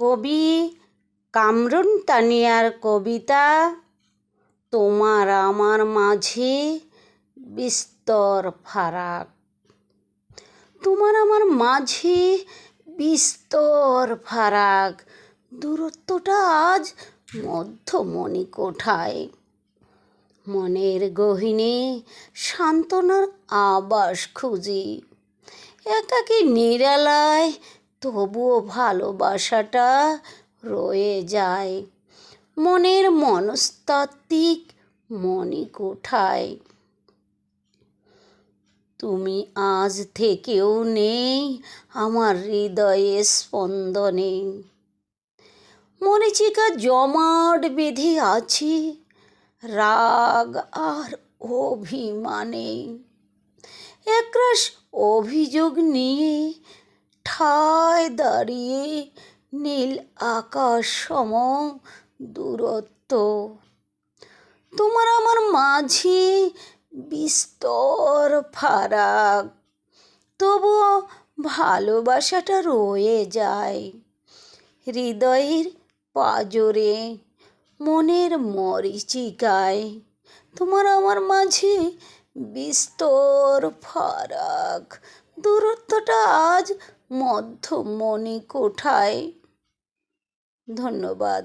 কবি কামরুন তানিয়ার কবিতা, তোমার আমার মাঝে বিস্তর ফারাক। তোমার আমার মাঝে বিস্তর ফারাক, দূরত্বটা আজ মধ্যমণি কোঠায়। মনের গহিনে সান্ত্বনার আবাস খুঁজি, একাকি নিরালায় তবুও ভালোবাসাটা রয়ে যায়। মনের মনস্তাত্ত্বিক মনি কোঠায়। তুমি আজ থেকেও নেই আমার হৃদয়ে স্পন্দনে। মরিচিকা জমাট বেঁধে আছে, রাগ আর অভিমানে। একরাশ অভিযোগ নিয়ে ঠায় দাঁড়িয়ে নীল আকাশ সম দূরত্ব? তোমার আমার মাঝে বিস্তর ফারাক, তবুও ভালোবাসাটা রয়ে যায়। হৃদয়ের পাজরে মনের মরিচিকায়, তোমার আমার মাঝে বিস্তর ফারাক দূরত্বটা আজ মধ্যমণি কোঠায়। ধন্যবাদ।